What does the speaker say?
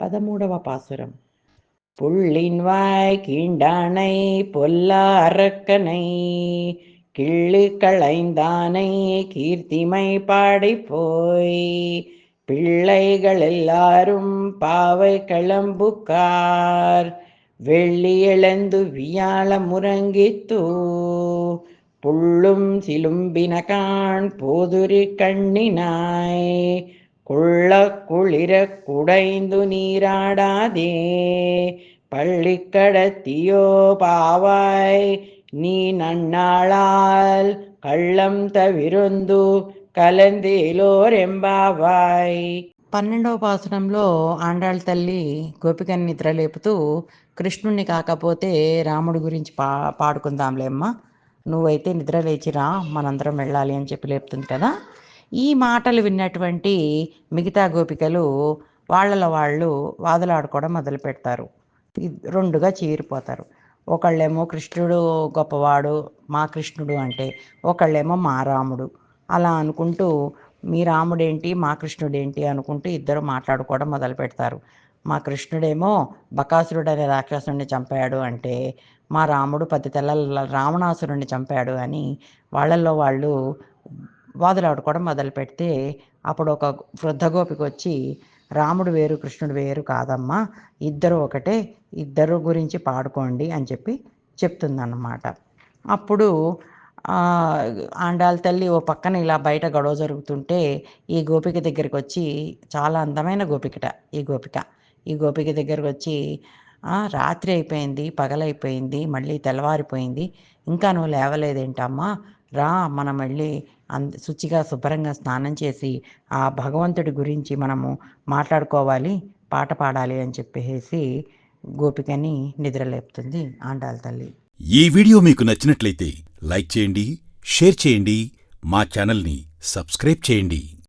పదమూడవ పాసురం புள்ளின்வாய் கீண்டானை பொல்லா அரக்கனை கிள்ளு களைந்தானை கீர்த்திமை பாடி போய் பிள்ளைகள் எல்லாரும் பாவை கிளம்புக்கார் வெள்ளி இழந்து வியாழ முறங்கித்தூ புள்ளும் சிலும்பினகான் போதுரி கண்ணினாய் குள்ள குளிர குடைந்து நீராடாதே பள்ளி கடத்தியோ பாவாய் நீ நன்னாளால் కళ్ళం తవిరుందు కలందిలోరెంబావాయ్ పన్నెండవ పాసనంలో ఆండాళ్ళ తల్లి గోపికని నిద్ర లేపుతూ కృష్ణుణ్ణి కాకపోతే రాముడి గురించి పా పాడుకుందాంలే అమ్మ నువ్వైతే నిద్ర లేచిరా మనందరం వెళ్ళాలి అని చెప్పి లేపుతుంది కదా ఈ మాటలు విన్నటువంటి మిగతా గోపికలు వాళ్ళలో వాళ్ళు వాదులాడుకోవడం మొదలు పెడతారు. రెండుగా చీరిపోతారు. ఒకళ్ళేమో కృష్ణుడు గొప్పవాడు మా కృష్ణుడు అంటే ఒకళ్ళేమో మా రాముడు. అలా అనుకుంటూ మీ రాముడేంటి మా కృష్ణుడేంటి అనుకుంటూ ఇద్దరు మాట్లాడుకోవడం మొదలు పెడతారు. మా కృష్ణుడేమో బకాసురుడు అనే రాక్షసుడిని చంపాడు అంటే మా రాముడు పది తెల్ల రావణాసురుడిని చంపాడు అని వాళ్ళల్లో వాళ్ళు వాదులాడుకోవడం మొదలు పెడితే అప్పుడు ఒక వృద్ధ గోపికి వచ్చి రాముడు వేరు కృష్ణుడు వేరు కాదమ్మా ఇద్దరు ఒకటే ఇద్దరు గురించి పాడుకోండి అని చెప్పి చెప్తుందన్నమాట. అప్పుడు ఆండాల తల్లి ఓ పక్కన ఇలా బయట గొడవ జరుగుతుంటే ఈ గోపిక దగ్గరికి వచ్చి చాలా అందమైన గోపికట ఈ గోపిక. ఈ గోపిక దగ్గరికి వచ్చి రాత్రి అయిపోయింది పగలైపోయింది మళ్ళీ తెల్లవారిపోయింది ఇంకా నువ్వు లేవలేదేంటమ్మా రా మనం వెళ్ళి అంద శుచిగా శుభ్రంగా స్నానం చేసి ఆ భగవంతుడి గురించి మనము మాట్లాడుకోవాలి పాట పాడాలి అని చెప్పేసి గోపికని నిద్రలేపుతుంది ఆండాళ్ళ తల్లి. ఈ వీడియో మీకు నచ్చినట్లయితే లైక్ చేయండి షేర్ చేయండి మా ఛానల్ని సబ్స్క్రైబ్ చేయండి.